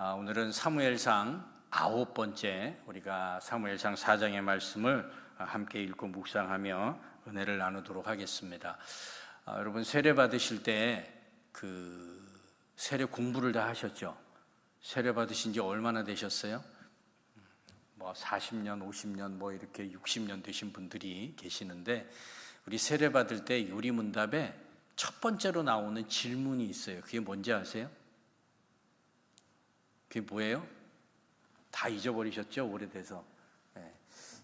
아, 오늘은 사무엘상 아홉 번째 우리가 사무엘상 4장의 말씀을 함께 읽고 묵상하며 은혜를 나누도록 하겠습니다. 아, 여러분 세례 받으실 때 그 세례 공부를 다 하셨죠? 세례 받으신 지 얼마나 되셨어요? 뭐 40년, 50년, 뭐 이렇게 60년 되신 분들이 계시는데 우리 세례 받을 때 요리 문답에 첫 번째로 나오는 질문이 있어요. 그게 뭔지 아세요? 그게 뭐예요? 다 잊어버리셨죠? 오래돼서. 예.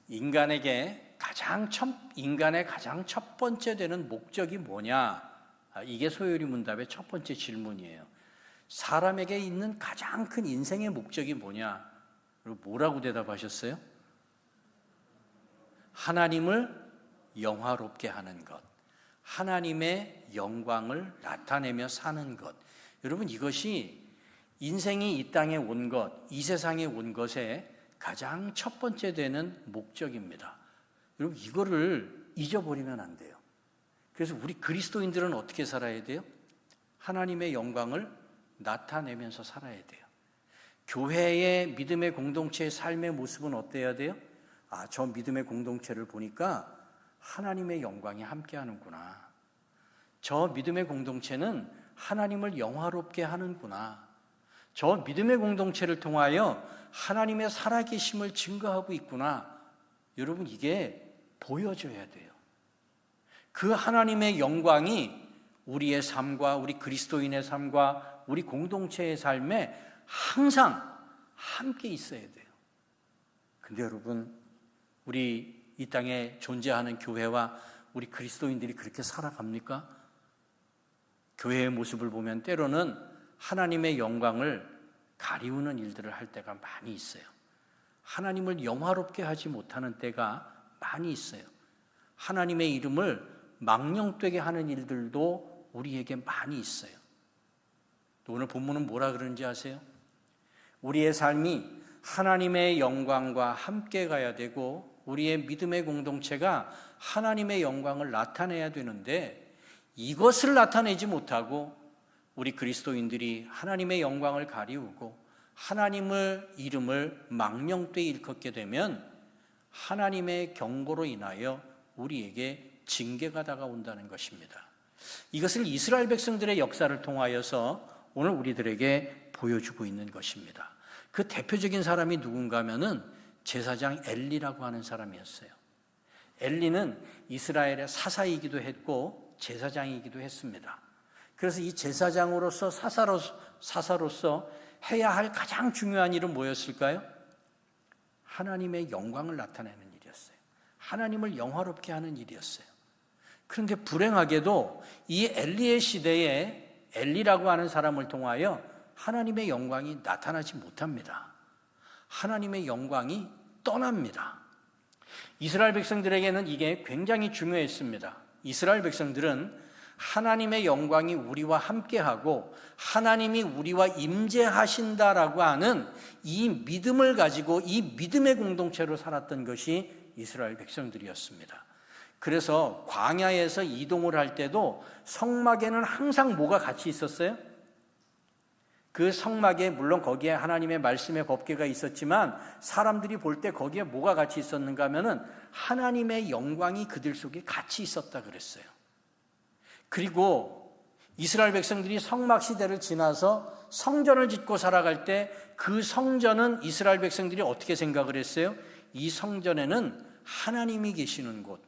인간에게 가장 첫, 인간의 가장 첫 번째 되는 목적이 뭐냐? 아, 이게 소요리 문답의 첫 번째 질문이에요. 사람에게 있는 가장 큰 인생의 목적이 뭐냐? 뭐라고 대답하셨어요? 하나님을 영화롭게 하는 것. 하나님의 영광을 나타내며 사는 것. 여러분, 이것이 인생이 이 땅에 온 것, 이 세상에 온 것의 가장 첫 번째 되는 목적입니다. 여러분, 이거를 잊어버리면 안 돼요. 그래서 우리 그리스도인들은 어떻게 살아야 돼요? 하나님의 영광을 나타내면서 살아야 돼요. 교회의 믿음의 공동체의 삶의 모습은 어때야 돼요? 아, 저 믿음의 공동체를 보니까 하나님의 영광이 함께 하는구나. 저 믿음의 공동체는 하나님을 영화롭게 하는구나. 저 믿음의 공동체를 통하여 하나님의 살아계심을 증거하고 있구나. 여러분, 이게 보여줘야 돼요. 그 하나님의 영광이 우리의 삶과 우리 그리스도인의 삶과 우리 공동체의 삶에 항상 함께 있어야 돼요. 근데 여러분, 우리 이 땅에 존재하는 교회와 우리 그리스도인들이 그렇게 살아갑니까? 교회의 모습을 보면 때로는 하나님의 영광을 가리우는 일들을 할 때가 많이 있어요. 하나님을 영화롭게 하지 못하는 때가 많이 있어요. 하나님의 이름을 망령되게 하는 일들도 우리에게 많이 있어요. 또 오늘 본문은 뭐라 그러는지 아세요? 우리의 삶이 하나님의 영광과 함께 가야 되고 우리의 믿음의 공동체가 하나님의 영광을 나타내야 되는데 이것을 나타내지 못하고 우리 그리스도인들이 하나님의 영광을 가리우고 하나님을 이름을 망령되이 일컫게 되면 하나님의 경고로 인하여 우리에게 징계가 다가온다는 것입니다. 이것을 이스라엘 백성들의 역사를 통하여서 오늘 우리들에게 보여주고 있는 것입니다. 그 대표적인 사람이 누군가 하면은 제사장 엘리라고 하는 사람이었어요. 엘리는 이스라엘의 사사이기도 했고 제사장이기도 했습니다. 그래서 이 제사장으로서 사사로, 사사로서 해야 할 가장 중요한 일은 뭐였을까요? 하나님의 영광을 나타내는 일이었어요. 하나님을 영화롭게 하는 일이었어요. 그런데 불행하게도 이 엘리의 시대에 엘리라고 하는 사람을 통하여 하나님의 영광이 나타나지 못합니다. 하나님의 영광이 떠납니다. 이스라엘 백성들에게는 이게 굉장히 중요했습니다. 이스라엘 백성들은 하나님의 영광이 우리와 함께하고 하나님이 우리와 임재하신다라고 하는 이 믿음을 가지고 이 믿음의 공동체로 살았던 것이 이스라엘 백성들이었습니다. 그래서 광야에서 이동을 할 때도 성막에는 항상 뭐가 같이 있었어요? 그 성막에 물론 거기에 하나님의 말씀의 법궤가 있었지만 사람들이 볼 때 거기에 뭐가 같이 있었는가 하면은 하나님의 영광이 그들 속에 같이 있었다 그랬어요. 그리고 이스라엘 백성들이 성막 시대를 지나서 성전을 짓고 살아갈 때 그 성전은 이스라엘 백성들이 어떻게 생각을 했어요? 이 성전에는 하나님이 계시는 곳,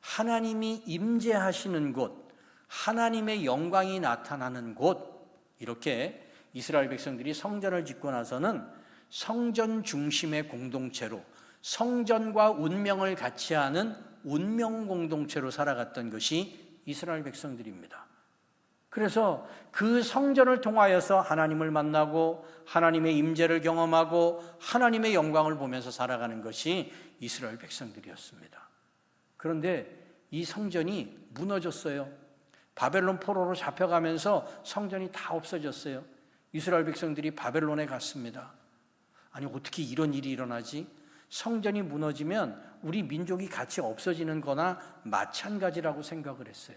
하나님이 임재하시는 곳, 하나님의 영광이 나타나는 곳 이렇게 이스라엘 백성들이 성전을 짓고 나서는 성전 중심의 공동체로 성전과 운명을 같이 하는 운명 공동체로 살아갔던 것이 이스라엘 백성들입니다. 그래서 그 성전을 통하여서 하나님을 만나고 하나님의 임재를 경험하고 하나님의 영광을 보면서 살아가는 것이 이스라엘 백성들이었습니다. 그런데 이 성전이 무너졌어요. 바벨론 포로로 잡혀가면서 성전이 다 없어졌어요. 이스라엘 백성들이 바벨론에 갔습니다. 아니, 어떻게 이런 일이 일어나지? 성전이 무너지면 우리 민족이 같이 없어지는 거나 마찬가지라고 생각을 했어요.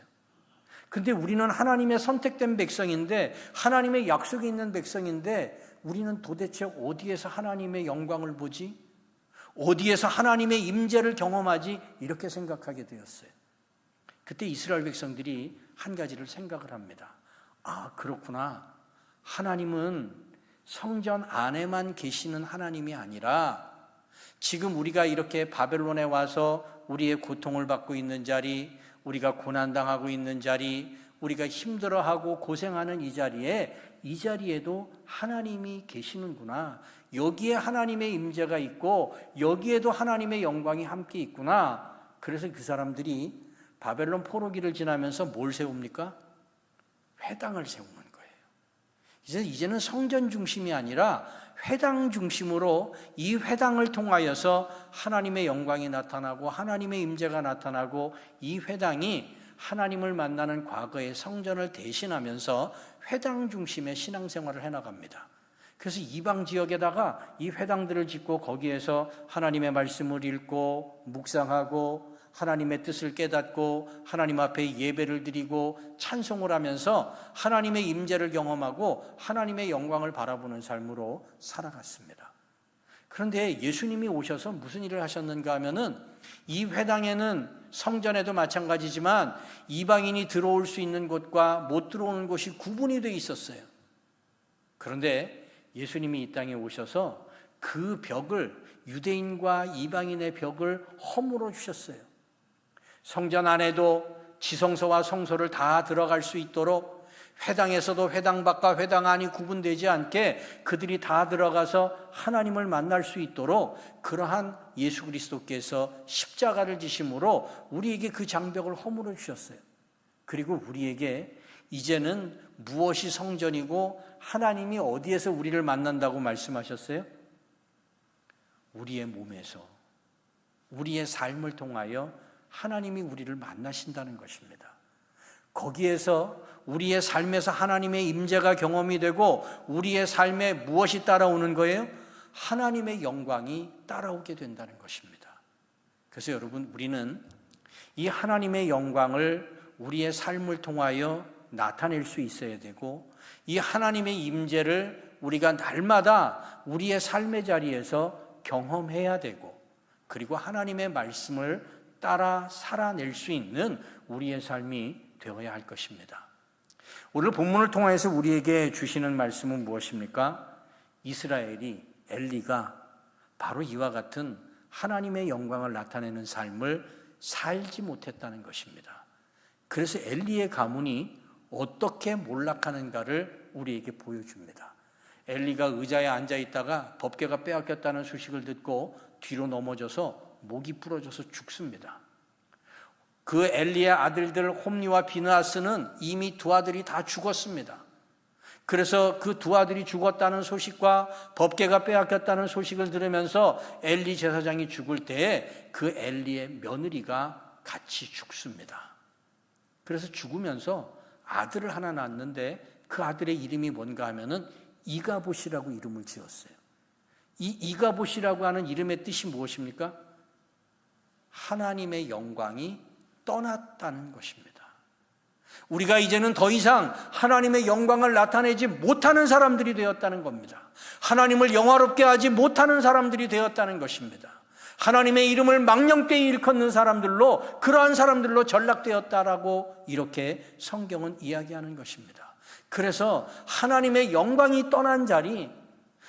근데 우리는 하나님의 선택된 백성인데, 하나님의 약속이 있는 백성인데, 우리는 도대체 어디에서 하나님의 영광을 보지? 어디에서 하나님의 임재를 경험하지? 이렇게 생각하게 되었어요. 그때 이스라엘 백성들이 한 가지를 생각을 합니다. 아, 그렇구나. 하나님은 성전 안에만 계시는 하나님이 아니라 지금 우리가 이렇게 바벨론에 와서 우리의 고통을 받고 있는 자리, 우리가 고난당하고 있는 자리, 우리가 힘들어하고 고생하는 이 자리에 이 자리에도 하나님이 계시는구나. 여기에 하나님의 임재가 있고 여기에도 하나님의 영광이 함께 있구나. 그래서 그 사람들이 바벨론 포로기를 지나면서 뭘 세웁니까? 회당을 세우는. 이제 이제는 성전 중심이 아니라 회당 중심으로 이 회당을 통하여서 하나님의 영광이 나타나고 하나님의 임재가 나타나고 이 회당이 하나님을 만나는 과거의 성전을 대신하면서 회당 중심의 신앙생활을 해나갑니다. 그래서 이방 지역에다가 이 회당들을 짓고 거기에서 하나님의 말씀을 읽고 묵상하고 하나님의 뜻을 깨닫고 하나님 앞에 예배를 드리고 찬송을 하면서 하나님의 임재를 경험하고 하나님의 영광을 바라보는 삶으로 살아갔습니다. 그런데 예수님이 오셔서 무슨 일을 하셨는가 하면은 이 회당에는 성전에도 마찬가지지만 이방인이 들어올 수 있는 곳과 못 들어오는 곳이 구분이 돼 있었어요. 그런데 예수님이 이 땅에 오셔서 그 벽을 유대인과 이방인의 벽을 허물어 주셨어요. 성전 안에도 지성소와 성소를 다 들어갈 수 있도록 회당에서도 회당 밖과 회당 안이 구분되지 않게 그들이 다 들어가서 하나님을 만날 수 있도록 그러한 예수 그리스도께서 십자가를 지심으로 우리에게 그 장벽을 허물어 주셨어요. 그리고 우리에게 이제는 무엇이 성전이고 하나님이 어디에서 우리를 만난다고 말씀하셨어요? 우리의 몸에서 우리의 삶을 통하여 하나님이 우리를 만나신다는 것입니다. 거기에서 우리의 삶에서 하나님의 임재가 경험이 되고 우리의 삶에 무엇이 따라오는 거예요? 하나님의 영광이 따라오게 된다는 것입니다. 그래서 여러분 우리는 이 하나님의 영광을 우리의 삶을 통하여 나타낼 수 있어야 되고 이 하나님의 임재를 우리가 날마다 우리의 삶의 자리에서 경험해야 되고 그리고 하나님의 말씀을 따라 살아낼 수 있는 우리의 삶이 되어야 할 것입니다. 오늘 본문을 통해서 우리에게 주시는 말씀은 무엇입니까? 이스라엘이 엘리가 바로 이와 같은 하나님의 영광을 나타내는 삶을 살지 못했다는 것입니다. 그래서 엘리의 가문이 어떻게 몰락하는가를 우리에게 보여줍니다. 엘리가 의자에 앉아 있다가 법궤가 빼앗겼다는 소식을 듣고 뒤로 넘어져서 목이 부러져서 죽습니다. 그 엘리의 아들들 홈리와 비느하스는 이미 두 아들이 다 죽었습니다. 그래서 그 두 아들이 죽었다는 소식과 법계가 빼앗겼다는 소식을 들으면서 엘리 제사장이 죽을 때에 그 엘리의 며느리가 같이 죽습니다. 그래서 죽으면서 아들을 하나 낳았는데 그 아들의 이름이 뭔가 하면은 이가봇이라고 이름을 지었어요. 이 이가봇이라고 하는 이름의 뜻이 무엇입니까? 하나님의 영광이 떠났다는 것입니다. 우리가 이제는 더 이상 하나님의 영광을 나타내지 못하는 사람들이 되었다는 겁니다. 하나님을 영화롭게 하지 못하는 사람들이 되었다는 것입니다. 하나님의 이름을 망령되이 일컫는 사람들로 그러한 사람들로 전락되었다라고 이렇게 성경은 이야기하는 것입니다. 그래서 하나님의 영광이 떠난 자리,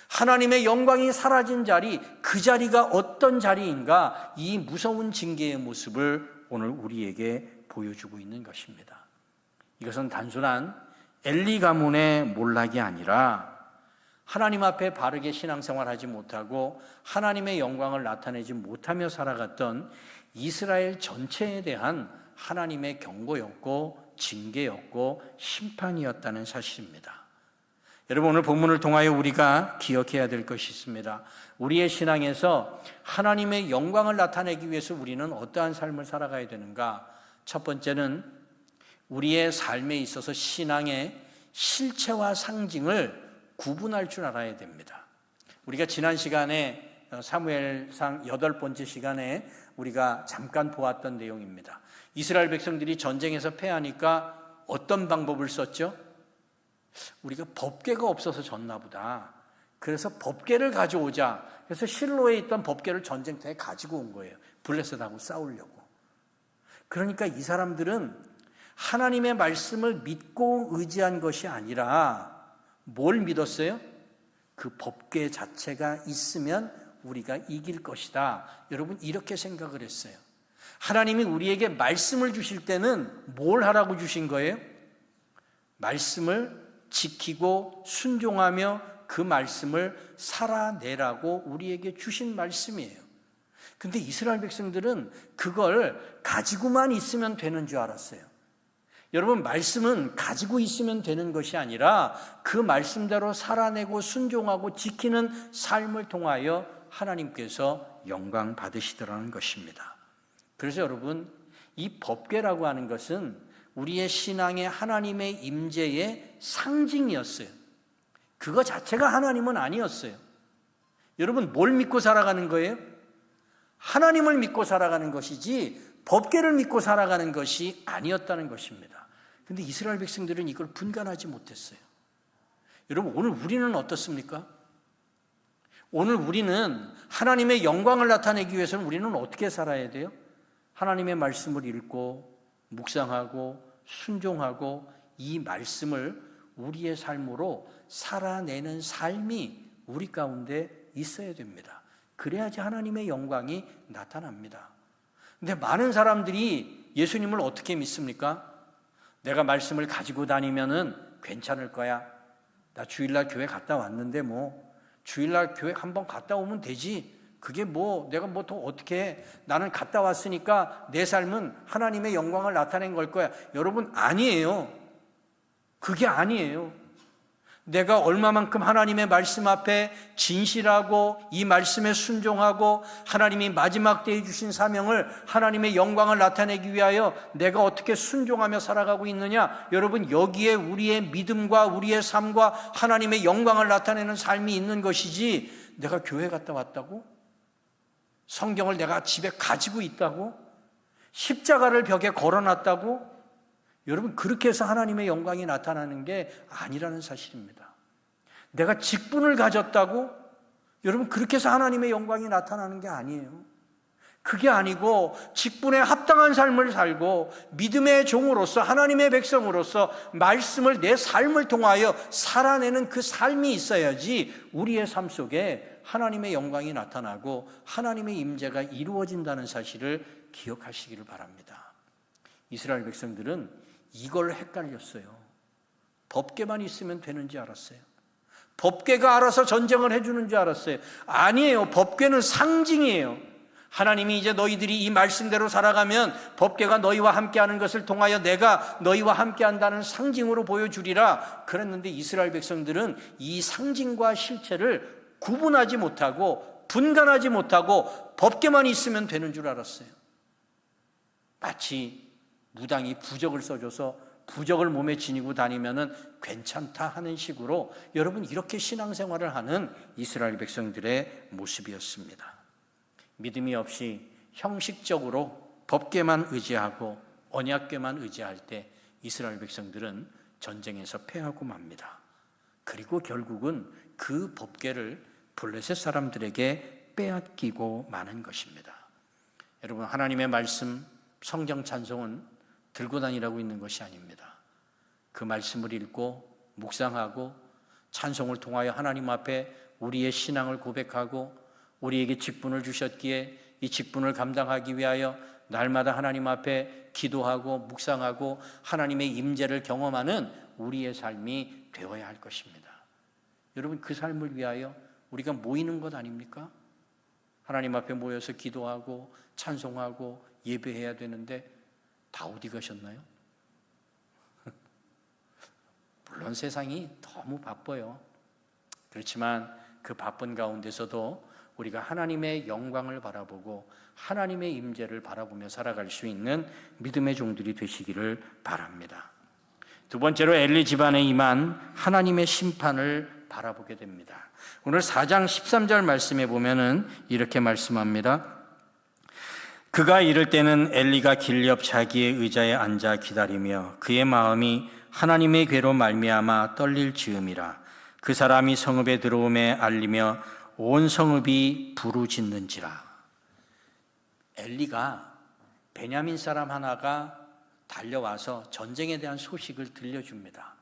하나님의 영광이 사라진 자리, 그 자리가 어떤 자리인가 이 무서운 징계의 모습을 오늘 우리에게 보여주고 있는 것입니다. 이것은 단순한 엘리 가문의 몰락이 아니라 하나님 앞에 바르게 신앙생활 하지 못하고 하나님의 영광을 나타내지 못하며 살아갔던 이스라엘 전체에 대한 하나님의 경고였고 징계였고 심판이었다는 사실입니다. 여러분 오늘 본문을 통하여 우리가 기억해야 될 것이 있습니다. 우리의 신앙에서 하나님의 영광을 나타내기 위해서 우리는 어떠한 삶을 살아가야 되는가? 첫 번째는 우리의 삶에 있어서 신앙의 실체와 상징을 구분할 줄 알아야 됩니다. 우리가 지난 시간에 사무엘상 여덟 번째 시간에 우리가 잠깐 보았던 내용입니다. 이스라엘 백성들이 전쟁에서 패하니까 어떤 방법을 썼죠? 우리가 법계가 없어서 졌나 보다. 그래서 법궤를 가져오자. 그래서 실로에 있던 법궤를 전쟁터에 가지고 온 거예요. 블레셋하고 싸우려고. 그러니까 이 사람들은 하나님의 말씀을 믿고 의지한 것이 아니라 뭘 믿었어요? 그 법궤 자체가 있으면 우리가 이길 것이다. 여러분 이렇게 생각을 했어요. 하나님이 우리에게 말씀을 주실 때는 뭘 하라고 주신 거예요? 말씀을 지키고 순종하며 그 말씀을 살아내라고 우리에게 주신 말씀이에요. 근데 이스라엘 백성들은 그걸 가지고만 있으면 되는 줄 알았어요. 여러분, 말씀은 가지고 있으면 되는 것이 아니라 그 말씀대로 살아내고 순종하고 지키는 삶을 통하여 하나님께서 영광 받으시더라는 것입니다. 그래서 여러분, 이 법궤라고 하는 것은 우리의 신앙의 하나님의 임재의 상징이었어요. 그거 자체가 하나님은 아니었어요. 여러분, 뭘 믿고 살아가는 거예요? 하나님을 믿고 살아가는 것이지 법계를 믿고 살아가는 것이 아니었다는 것입니다. 근데 이스라엘 백성들은 이걸 분간하지 못했어요. 여러분, 오늘 우리는 어떻습니까? 오늘 우리는 하나님의 영광을 나타내기 위해서는 우리는 어떻게 살아야 돼요? 하나님의 말씀을 읽고, 묵상하고, 순종하고, 이 말씀을 우리의 삶으로 살아내는 삶이 우리 가운데 있어야 됩니다. 그래야지 하나님의 영광이 나타납니다. 근데 많은 사람들이 예수님을 어떻게 믿습니까? 내가 말씀을 가지고 다니면은 괜찮을 거야. 나 주일날 교회 갔다 왔는데 뭐 주일날 교회 한번 갔다 오면 되지. 그게 뭐 내가 뭐더 어떻게 해. 나는 갔다 왔으니까 내 삶은 하나님의 영광을 나타낸 걸 거야. 여러분 아니에요. 그게 아니에요. 내가 얼마만큼 하나님의 말씀 앞에 진실하고 이 말씀에 순종하고 하나님이 마지막 때에 주신 사명을 하나님의 영광을 나타내기 위하여 내가 어떻게 순종하며 살아가고 있느냐? 여러분, 여기에 우리의 믿음과 우리의 삶과 하나님의 영광을 나타내는 삶이 있는 것이지 내가 교회 갔다 왔다고? 성경을 내가 집에 가지고 있다고? 십자가를 벽에 걸어놨다고? 여러분, 그렇게 해서 하나님의 영광이 나타나는 게 아니라는 사실입니다. 내가 직분을 가졌다고? 여러분, 그렇게 해서 하나님의 영광이 나타나는 게 아니에요. 그게 아니고 직분에 합당한 삶을 살고 믿음의 종으로서 하나님의 백성으로서 말씀을 내 삶을 통하여 살아내는 그 삶이 있어야지 우리의 삶 속에 하나님의 영광이 나타나고 하나님의 임재가 이루어진다는 사실을 기억하시기를 바랍니다. 이스라엘 백성들은 이걸 헷갈렸어요. 법계만 있으면 되는 지 알았어요. 법계가 알아서 전쟁을 해주는 줄 알았어요. 아니에요. 법계는 상징이에요. 하나님이 이제 너희들이 이 말씀대로 살아가면 법계가 너희와 함께하는 것을 통하여 내가 너희와 함께한다는 상징으로 보여주리라. 그랬는데 이스라엘 백성들은 이 상징과 실체를 구분하지 못하고 분간하지 못하고 법계만 있으면 되는 줄 알았어요. 마치 무당이 부적을 써줘서 부적을 몸에 지니고 다니면은 괜찮다 하는 식으로 여러분 이렇게 신앙생활을 하는 이스라엘 백성들의 모습이었습니다. 믿음이 없이 형식적으로 법계만 의지하고 언약계만 의지할 때 이스라엘 백성들은 전쟁에서 패하고 맙니다. 그리고 결국은 그 법계를 블레셋 사람들에게 빼앗기고 마는 것입니다. 여러분 하나님의 말씀 성경 찬송은 들고 다니라고 있는 것이 아닙니다. 그 말씀을 읽고 묵상하고 찬송을 통하여 하나님 앞에 우리의 신앙을 고백하고 우리에게 직분을 주셨기에 이 직분을 감당하기 위하여 날마다 하나님 앞에 기도하고 묵상하고 하나님의 임재를 경험하는 우리의 삶이 되어야 할 것입니다. 여러분 그 삶을 위하여 우리가 모이는 것 아닙니까? 하나님 앞에 모여서 기도하고 찬송하고 예배해야 되는데 다 어디 가셨나요? 물론 세상이 너무 바빠요. 그렇지만 그 바쁜 가운데서도 우리가 하나님의 영광을 바라보고 하나님의 임재를 바라보며 살아갈 수 있는 믿음의 종들이 되시기를 바랍니다. 두 번째로 엘리 집안에 임한 하나님의 심판을 바라보게 됩니다. 오늘 4장 13절 말씀에 보면은 이렇게 말씀합니다. 그가 이럴 때는 엘리가 길옆 자기의 의자에 앉아 기다리며 그의 마음이 하나님의 괴로 말미암아 떨릴 즈음이라 그 사람이 성읍에 들어오매 알리며 온 성읍이 부르짖는지라. 엘리가 베냐민 사람 하나가 달려와서 전쟁에 대한 소식을 들려줍니다.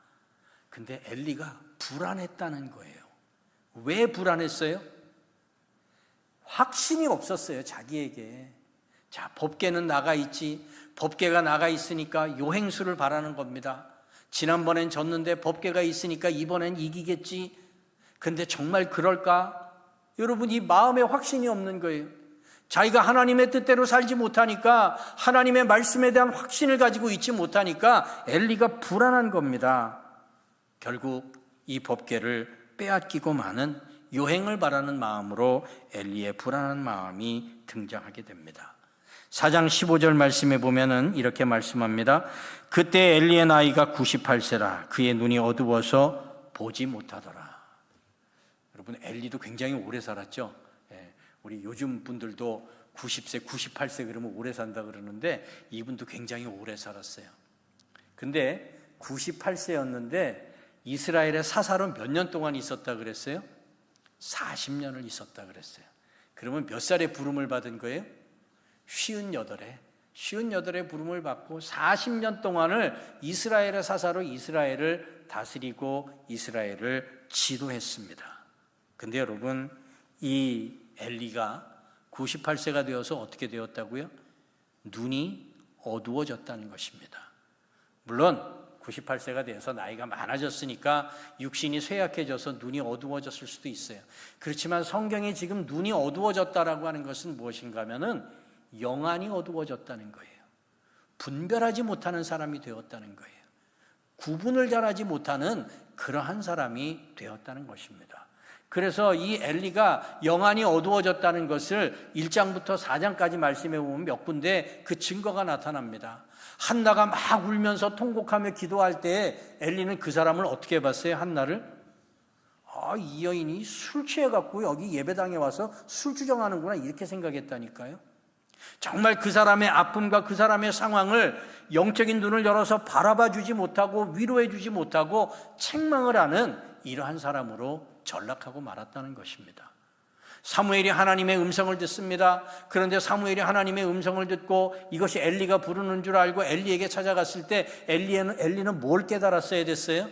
근데 엘리가 불안했다는 거예요. 왜 불안했어요? 확신이 없었어요, 자기에게. 자, 법계는 나가 있지. 법계가 나가 있으니까 요행수를 바라는 겁니다. 지난번엔 졌는데 법계가 있으니까 이번엔 이기겠지. 근데 정말 그럴까? 여러분, 이 마음에 확신이 없는 거예요. 자기가 하나님의 뜻대로 살지 못하니까 하나님의 말씀에 대한 확신을 가지고 있지 못하니까 엘리가 불안한 겁니다. 결국 이 법계를 빼앗기고 마는 요행을 바라는 마음으로 엘리의 불안한 마음이 등장하게 됩니다. 4장 15절 말씀에 보면은 이렇게 말씀합니다. 그때 엘리의 나이가 98세라 그의 눈이 어두워서 보지 못하더라. 여러분 엘리도 굉장히 오래 살았죠. 예, 우리 요즘 분들도 90세, 98세 그러면 오래 산다 그러는데 이분도 굉장히 오래 살았어요. 근데 98세였는데 이스라엘의 사사로 몇년 동안 있었다 그랬어요? 40년을 있었다 그랬어요. 그러면 몇 살에 부름을 받은 거예요? 쉬운 여덟에 쉬운 여덟에 부름을 받고 40년 동안을 이스라엘의 사사로 이스라엘을 다스리고 이스라엘을 지도했습니다. 근데 여러분 이 엘리가 98세가 되어서 어떻게 되었다고요? 눈이 어두워졌다는 것입니다. 물론 98세가 되어서 나이가 많아졌으니까 육신이 쇠약해져서 눈이 어두워졌을 수도 있어요. 그렇지만 성경에 지금 눈이 어두워졌다라고 하는 것은 무엇인가 하면은 영안이 어두워졌다는 거예요. 분별하지 못하는 사람이 되었다는 거예요. 구분을 잘하지 못하는 그러한 사람이 되었다는 것입니다. 그래서 이 엘리가 영안이 어두워졌다는 것을 1장부터 4장까지 말씀해 보면 몇 군데 그 증거가 나타납니다. 한나가 막 울면서 통곡하며 기도할 때 엘리는 그 사람을 어떻게 봤어요? 한나를 아, 이 여인이 술 취해 갖고 여기 예배당에 와서 술 주정하는구나 이렇게 생각했다니까요. 정말 그 사람의 아픔과 그 사람의 상황을 영적인 눈을 열어서 바라봐 주지 못하고 위로해 주지 못하고 책망을 하는 이러한 사람으로 전락하고 말았다는 것입니다. 사무엘이 하나님의 음성을 듣습니다. 그런데 사무엘이 하나님의 음성을 듣고 이것이 엘리가 부르는 줄 알고 엘리에게 찾아갔을 때 엘리는 엘리는 뭘 깨달았어야 됐어요?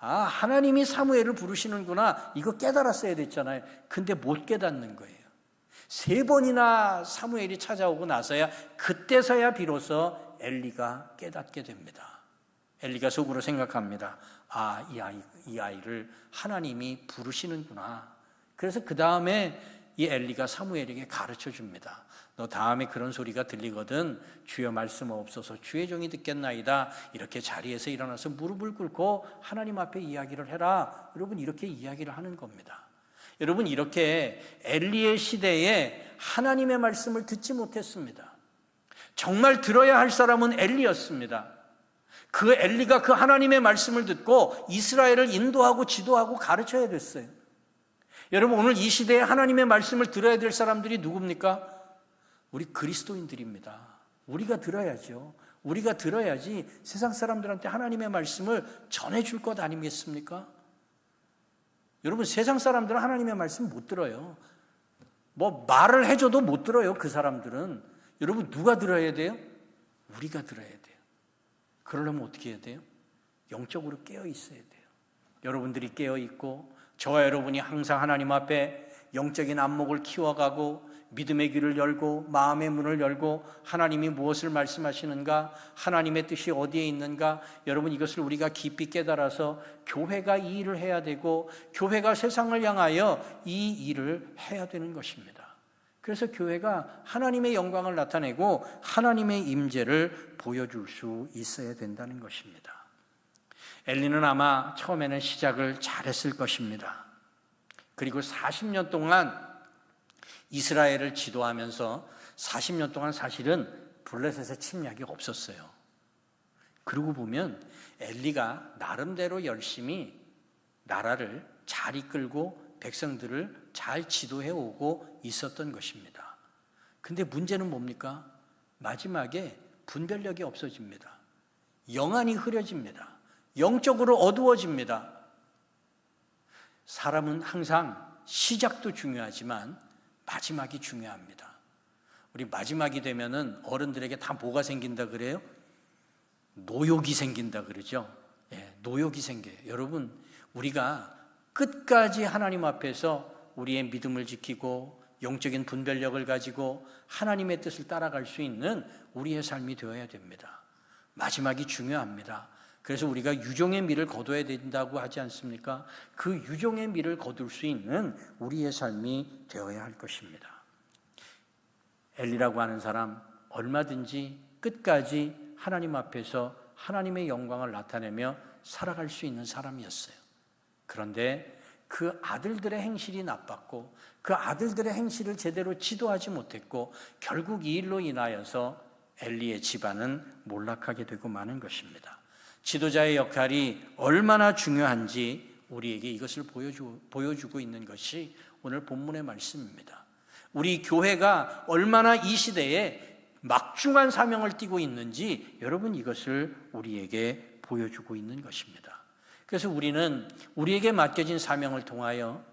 아, 하나님이 사무엘을 부르시는구나. 이거 깨달았어야 됐잖아요. 근데 못 깨닫는 거예요. 세 번이나 사무엘이 찾아오고 나서야 그때서야 비로소 엘리가 깨닫게 됩니다. 엘리가 속으로 생각합니다. 아, 이 아이, 이 아이를 하나님이 부르시는구나. 그래서 그 다음에 이 엘리가 사무엘에게 가르쳐 줍니다. 너 다음에 그런 소리가 들리거든 주여 말씀 없어서 주의 종이 듣겠나이다. 이렇게 자리에서 일어나서 무릎을 꿇고 하나님 앞에 이야기를 해라. 여러분 이렇게 이야기를 하는 겁니다. 여러분 이렇게 엘리의 시대에 하나님의 말씀을 듣지 못했습니다. 정말 들어야 할 사람은 엘리였습니다. 그 엘리가 그 하나님의 말씀을 듣고 이스라엘을 인도하고 지도하고 가르쳐야 됐어요. 여러분 오늘 이 시대에 하나님의 말씀을 들어야 될 사람들이 누굽니까? 우리 그리스도인들입니다. 우리가 들어야죠. 우리가 들어야지 세상 사람들한테 하나님의 말씀을 전해줄 것 아니겠습니까? 여러분 세상 사람들은 하나님의 말씀 못 들어요. 뭐 말을 해줘도 못 들어요. 그 사람들은 여러분 누가 들어야 돼요? 우리가 들어야 돼요. 그러려면 어떻게 해야 돼요? 영적으로 깨어 있어야 돼요. 여러분들이 깨어 있고 저와 여러분이 항상 하나님 앞에 영적인 안목을 키워가고 믿음의 귀를 열고 마음의 문을 열고 하나님이 무엇을 말씀하시는가 하나님의 뜻이 어디에 있는가 여러분 이것을 우리가 깊이 깨달아서 교회가 이 일을 해야 되고 교회가 세상을 향하여 이 일을 해야 되는 것입니다. 그래서 교회가 하나님의 영광을 나타내고 하나님의 임재를 보여줄 수 있어야 된다는 것입니다. 엘리는 아마 처음에는 시작을 잘했을 것입니다. 그리고 40년 동안 이스라엘을 지도하면서 40년 동안 사실은 블레셋의 침략이 없었어요. 그러고 보면 엘리가 나름대로 열심히 나라를 잘 이끌고 백성들을 잘 지도해 오고 있었던 것입니다. 근데 문제는 뭡니까? 마지막에 분별력이 없어집니다. 영안이 흐려집니다. 영적으로 어두워집니다. 사람은 항상 시작도 중요하지만 마지막이 중요합니다. 우리 마지막이 되면은 어른들에게 다 뭐가 생긴다 그래요? 노욕이 생긴다 그러죠. 예, 노욕이 생겨요. 여러분, 우리가 끝까지 하나님 앞에서 우리의 믿음을 지키고 영적인 분별력을 가지고 하나님의 뜻을 따라갈 수 있는 우리의 삶이 되어야 됩니다. 마지막이 중요합니다. 그래서 우리가 유종의 미를 거둬야 된다고 하지 않습니까? 그 유종의 미를 거둘 수 있는 우리의 삶이 되어야 할 것입니다. 엘리라고 하는 사람 얼마든지 끝까지 하나님 앞에서 하나님의 영광을 나타내며 살아갈 수 있는 사람이었어요. 그런데 그 아들들의 행실이 나빴고 그 아들들의 행실을 제대로 지도하지 못했고 결국 이 일로 인하여서 엘리의 집안은 몰락하게 되고 마는 것입니다. 지도자의 역할이 얼마나 중요한지 우리에게 이것을 보여주, 보여주고 있는 것이 오늘 본문의 말씀입니다. 우리 교회가 얼마나 이 시대에 막중한 사명을 띠고 있는지 여러분 이것을 우리에게 보여주고 있는 것입니다. 그래서 우리는 우리에게 맡겨진 사명을 통하여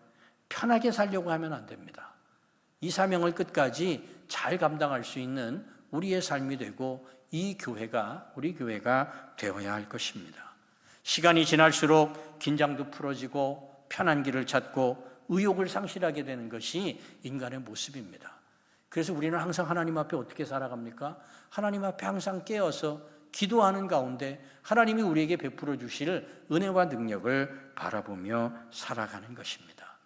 편하게 살려고 하면 안 됩니다. 이 사명을 끝까지 잘 감당할 수 있는 우리의 삶이 되고 이 교회가 우리 교회가 되어야 할 것입니다. 시간이 지날수록 긴장도 풀어지고 편한 길을 찾고 의욕을 상실하게 되는 것이 인간의 모습입니다. 그래서 우리는 항상 하나님 앞에 어떻게 살아갑니까? 하나님 앞에 항상 깨어서 기도하는 가운데 하나님이 우리에게 베풀어 주실 은혜와 능력을 바라보며 살아가는 것입니다.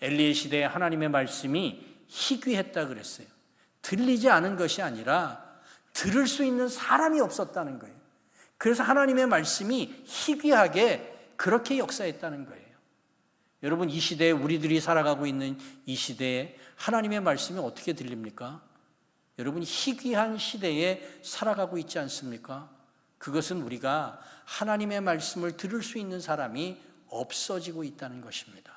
엘리의 시대에 하나님의 말씀이 희귀했다 그랬어요. 들리지 않은 것이 아니라 들을 수 있는 사람이 없었다는 거예요. 그래서 하나님의 말씀이 희귀하게 그렇게 역사했다는 거예요. 여러분 이 시대에 우리들이 살아가고 있는 이 시대에 하나님의 말씀이 어떻게 들립니까? 여러분 희귀한 시대에 살아가고 있지 않습니까? 그것은 우리가 하나님의 말씀을 들을 수 있는 사람이 없어지고 있다는 것입니다.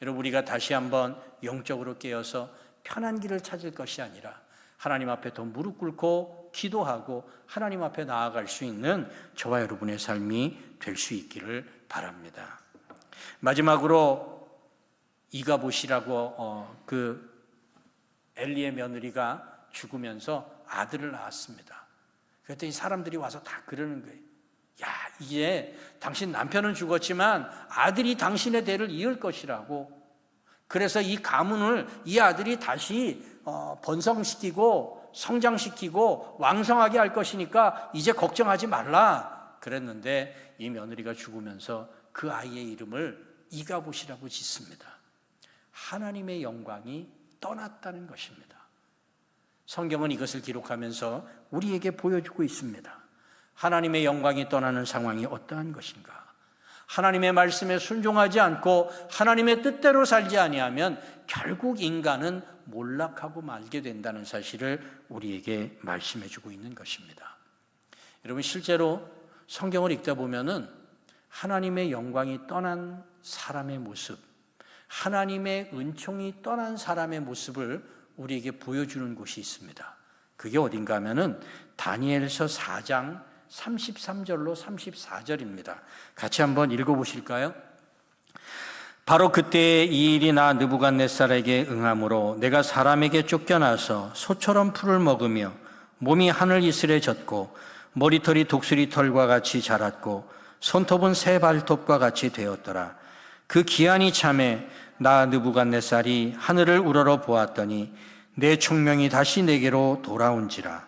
여러분 우리가 다시 한번 영적으로 깨어서 편한 길을 찾을 것이 아니라 하나님 앞에 더 무릎 꿇고 기도하고 하나님 앞에 나아갈 수 있는 저와 여러분의 삶이 될 수 있기를 바랍니다. 마지막으로 이가보시라고 어, 그 엘리의 며느리가 죽으면서 아들을 낳았습니다. 그랬더니 사람들이 와서 다 그러는 거예요. 야, 이제 당신 남편은 죽었지만 아들이 당신의 대를 이을 것이라고. 그래서 이 가문을 이 아들이 다시 어, 번성시키고 성장시키고 왕성하게 할 것이니까 이제 걱정하지 말라. 그랬는데 이 며느리가 죽으면서 그 아이의 이름을 이가봇이라고 짓습니다. 하나님의 영광이 떠났다는 것입니다. 성경은 이것을 기록하면서 우리에게 보여주고 있습니다. 하나님의 영광이 떠나는 상황이 어떠한 것인가? 하나님의 말씀에 순종하지 않고 하나님의 뜻대로 살지 아니하면 결국 인간은 몰락하고 말게 된다는 사실을 우리에게 말씀해 주고 있는 것입니다. 여러분 실제로 성경을 읽다 보면은 하나님의 영광이 떠난 사람의 모습, 하나님의 은총이 떠난 사람의 모습을 우리에게 보여주는 곳이 있습니다. 그게 어딘가 하면은 다니엘서 4장 33절로 34절입니다. 같이 한번 읽어 보실까요? 바로 그때 이 일이 나 느부갓네살에게 응함으로 내가 사람에게 쫓겨나서 소처럼 풀을 먹으며 몸이 하늘 이슬에 젖고 머리털이 독수리 털과 같이 자랐고 손톱은 새 발톱과 같이 되었더라. 그 기한이 참에 나 느부갓네살이 하늘을 우러러 보았더니 내 총명이 다시 내게로 돌아온지라.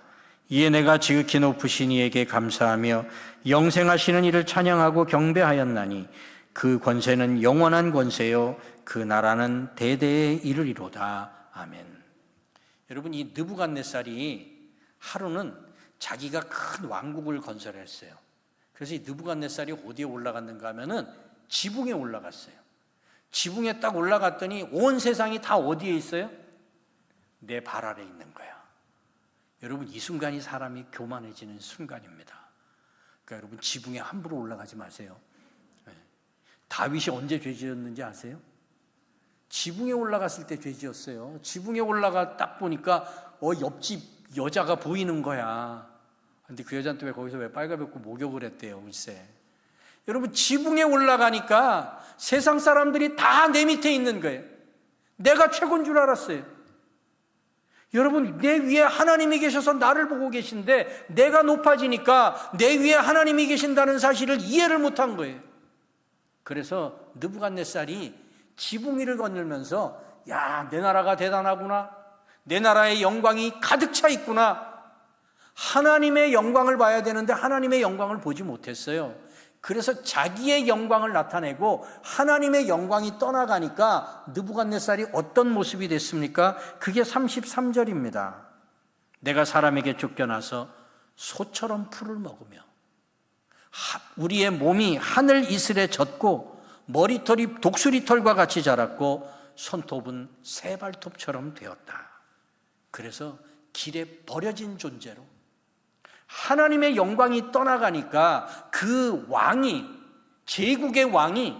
이에 내가 지극히 높으신 이에게 감사하며 영생하시는 이를 찬양하고 경배하였나니 그 권세는 영원한 권세요 그 나라는 대대에 이르리로다. 아멘. 여러분 이 느부갓네살이 하루는 자기가 큰 왕국을 건설했어요. 그래서 이 느부갓네살이 어디에 올라갔는가 하면은 지붕에 올라갔어요. 지붕에 딱 올라갔더니 온 세상이 다 어디에 있어요? 내 발 아래 있는 거야. 여러분 이 순간이 사람이 교만해지는 순간입니다. 그러니까 여러분 지붕에 함부로 올라가지 마세요. 네. 다윗이 언제 죄지었는지 아세요? 지붕에 올라갔을 때 죄지었어요. 지붕에 올라가 딱 보니까 어 옆집 여자가 보이는 거야. 근데 그 여자한테 왜 거기서 왜 빨가벗고 목욕을 했대요, 글쎄. 여러분 지붕에 올라가니까 세상 사람들이 다 내 밑에 있는 거예요. 내가 최고인 줄 알았어요. 여러분 내 위에 하나님이 계셔서 나를 보고 계신데 내가 높아지니까 내 위에 하나님이 계신다는 사실을 이해를 못한 거예요. 그래서 느부갓네살이 지붕 위를 건널면서 야, 내 나라가 대단하구나. 내 나라의 영광이 가득 차 있구나. 하나님의 영광을 봐야 되는데 하나님의 영광을 보지 못했어요. 그래서 자기의 영광을 나타내고 하나님의 영광이 떠나가니까 느부갓네살이 어떤 모습이 됐습니까? 그게 33절입니다. 내가 사람에게 쫓겨나서 소처럼 풀을 먹으며 우리의 몸이 하늘 이슬에 젖고 머리털이 독수리 털과 같이 자랐고 손톱은 새발톱처럼 되었다. 그래서 길에 버려진 존재로 하나님의 영광이 떠나가니까 그 왕이 제국의 왕이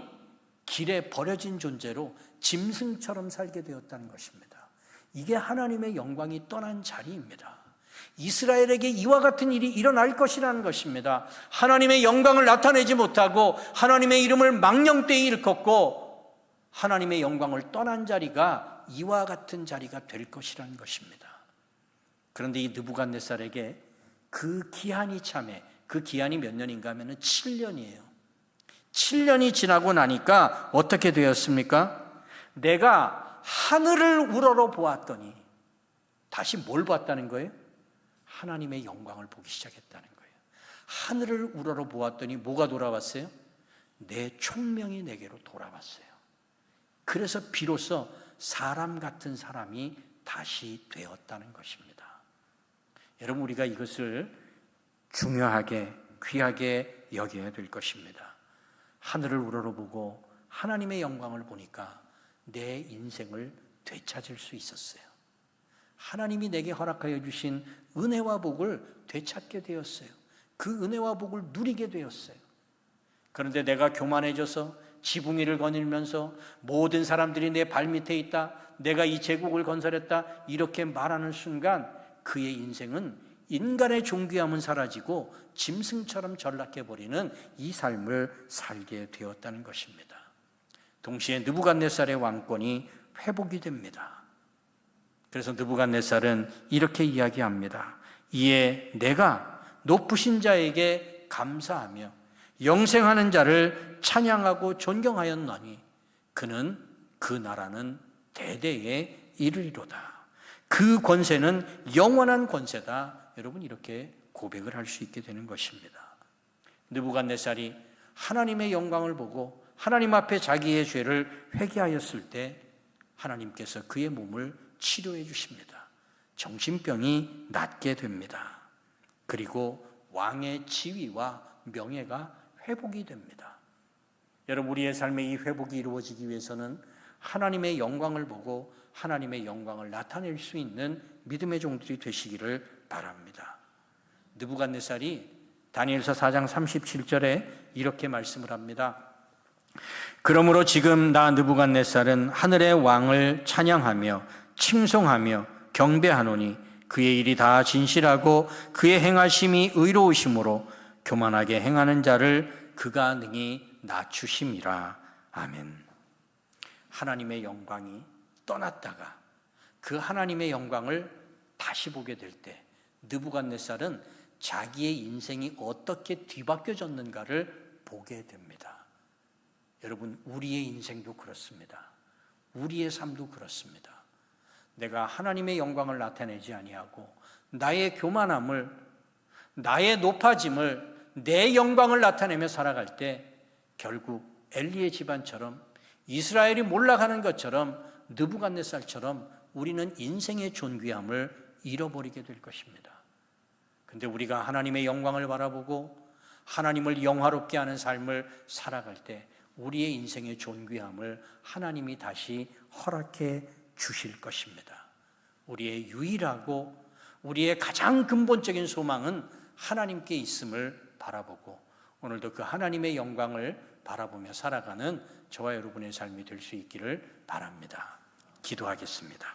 길에 버려진 존재로 짐승처럼 살게 되었다는 것입니다. 이게 하나님의 영광이 떠난 자리입니다. 이스라엘에게 이와 같은 일이 일어날 것이라는 것입니다. 하나님의 영광을 나타내지 못하고 하나님의 이름을 망령되이 일컫고 하나님의 영광을 떠난 자리가 이와 같은 자리가 될 것이라는 것입니다. 그런데 이 느부갓네살에게 그 기한이 참해 그 기한이 몇 년인가 하면은 7년이에요. 7년이 지나고 나니까 어떻게 되었습니까? 내가 하늘을 우러러 보았더니 다시 뭘 봤다는 거예요? 하나님의 영광을 보기 시작했다는 거예요. 하늘을 우러러 보았더니 뭐가 돌아왔어요? 내 총명이 내게로 돌아왔어요. 그래서 비로소 사람 같은 사람이 다시 되었다는 것입니다. 여러분, 우리가 이것을 중요하게, 귀하게 여겨야 될 것입니다. 하늘을 우러러보고 하나님의 영광을 보니까 내 인생을 되찾을 수 있었어요. 하나님이 내게 허락하여 주신 은혜와 복을 되찾게 되었어요. 그 은혜와 복을 누리게 되었어요. 그런데 내가 교만해져서 지붕 위를 거닐면서 모든 사람들이 내 발밑에 있다. 내가 이 제국을 건설했다. 이렇게 말하는 순간 그의 인생은 인간의 존귀함은 사라지고 짐승처럼 전락해버리는 이 삶을 살게 되었다는 것입니다. 동시에 느부갓네살의 왕권이 회복이 됩니다. 그래서 느부갓네살은 이렇게 이야기합니다. 이에 내가 높으신 자에게 감사하며 영생하는 자를 찬양하고 존경하였나니 그는 그 나라는 대대에 이르리로다. 그 권세는 영원한 권세다. 여러분 이렇게 고백을 할 수 있게 되는 것입니다. 느부갓네살이 하나님의 영광을 보고 하나님 앞에 자기의 죄를 회개하였을 때 하나님께서 그의 몸을 치료해 주십니다. 정신병이 낫게 됩니다. 그리고 왕의 지위와 명예가 회복이 됩니다. 여러분 우리의 삶의 이 회복이 이루어지기 위해서는 하나님의 영광을 보고 하나님의 영광을 나타낼 수 있는 믿음의 종들이 되시기를 바랍니다. 느부갓네살이 다니엘서 4장 37절에 이렇게 말씀을 합니다. 그러므로 지금 나 느부갓네살은 하늘의 왕을 찬양하며 칭송하며 경배하노니 그의 일이 다 진실하고 그의 행하심이 의로우심으로 교만하게 행하는 자를 그가 능히 낮추심이라. 아멘. 하나님의 영광이 떠났다가 그 하나님의 영광을 다시 보게 될 때 느부갓네살은 자기의 인생이 어떻게 뒤바뀌어졌는가를 보게 됩니다. 여러분 우리의 인생도 그렇습니다. 우리의 삶도 그렇습니다. 내가 하나님의 영광을 나타내지 아니하고 나의 교만함을 나의 높아짐을 내 영광을 나타내며 살아갈 때 결국 엘리의 집안처럼 이스라엘이 몰락하는 것처럼 느부갓네살처럼 우리는 인생의 존귀함을 잃어버리게 될 것입니다. 근데 우리가 하나님의 영광을 바라보고 하나님을 영화롭게 하는 삶을 살아갈 때 우리의 인생의 존귀함을 하나님이 다시 허락해 주실 것입니다. 우리의 유일하고 우리의 가장 근본적인 소망은 하나님께 있음을 바라보고 오늘도 그 하나님의 영광을 바라보며 살아가는 저와 여러분의 삶이 될 수 있기를 바랍니다. 기도하겠습니다.